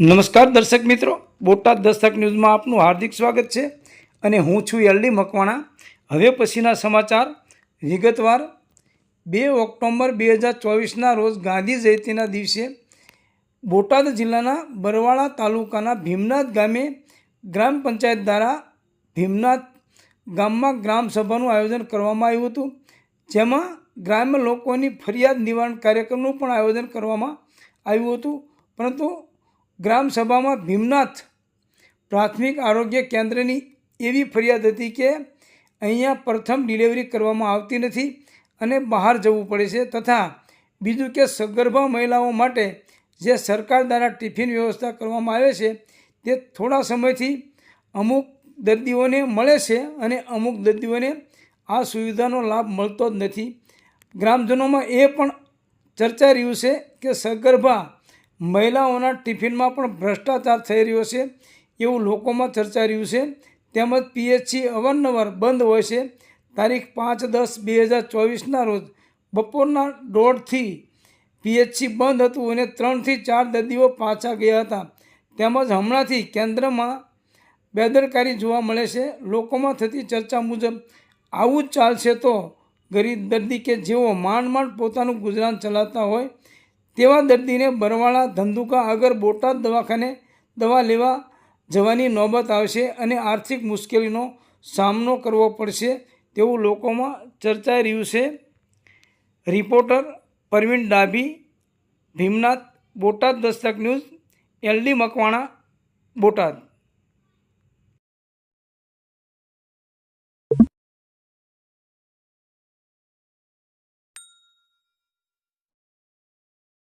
નમસ્કાર દર્શક મિત્રો. બોટાદ દસ્તક ન્યૂઝમાં આપનું હાર્દિક સ્વાગત છે અને હું છું એલડી મકવાણા. હવે પછીના સમાચાર. વિગતવાર, બે ઓક્ટોબર બે હજાર ચોવીસના રોજ ગાંધી જયંતિના દિવસે બોટાદ જિલ્લાના બરવાળા તાલુકાના ભીમનાથ ગામે ગ્રામ પંચાયત દ્વારા ભીમનાથ ગામમાં ગ્રામસભાનું આયોજન કરવામાં આવ્યું હતું. જેમાં ગ્રામ્ય લોકોની ફરિયાદ નિવારણ કાર્યક્રમનું પણ આયોજન કરવામાં આવ્યું હતું. પરંતુ ગ્રામ સભામાં ભીમનાથ પ્રાથમિક આરોગ્ય કેન્દ્રની એવી ફરિયાદ હતી કે અહીંયા પ્રથમ ડિલિવરી કરવામાં આવતી નથી અને બહાર જવું પડે છે તથા બીજું કે સગર્ભા મહિલાઓ માટે જે સરકાર દ્વારા ટિફિન વ્યવસ્થા કરવામાં આવે છે તે થોડા સમયથી અમુક દર્દીઓને મળે છે અને અમુક દર્દીઓને આ સુવિધાનો લાભ મળતો જ નથી. ગ્રામજનોમાં એ પણ ચર્ચા રહ્યું છે કે સગર્ભા મહિલાઓના ટિફિનમાં પણ ભ્રષ્ટાચાર થઈ રહ્યો છે, એવું લોકોમાં ચર્ચા રહ્યું છે. તેમજ પીએચસી અવારનવાર બંધ હોય છે. તારીખ પાંચ દસ બે હજાર ચોવીસના રોજ બપોરના દોઢથી પીએચસી બંધ હતું અને ત્રણથી ચાર દર્દીઓ પાછા ગયા હતા. તેમજ હમણાંથી કેન્દ્રમાં બેદરકારી જોવા મળે છે. લોકોમાં થતી ચર્ચા મુજબ આવું જ ચાલશે તો ગરીબ દર્દી કે જેઓ માંડ માંડ પોતાનું ગુજરાન ચલાવતા હોય તેવા દર્દીને બરવાળા ધંધુકા આગળ બોટાદ દવાખાને દવા લેવા જવાની નોબત આવશે અને આર્થિક મુશ્કેલીનો સામનો કરવો પડશે તેવું લોકોમાં ચર્ચાઈ રહ્યું છે. Reporter Parveen Dabhi, Bhimnath, Botad Dastak news LD Makwana, Botad.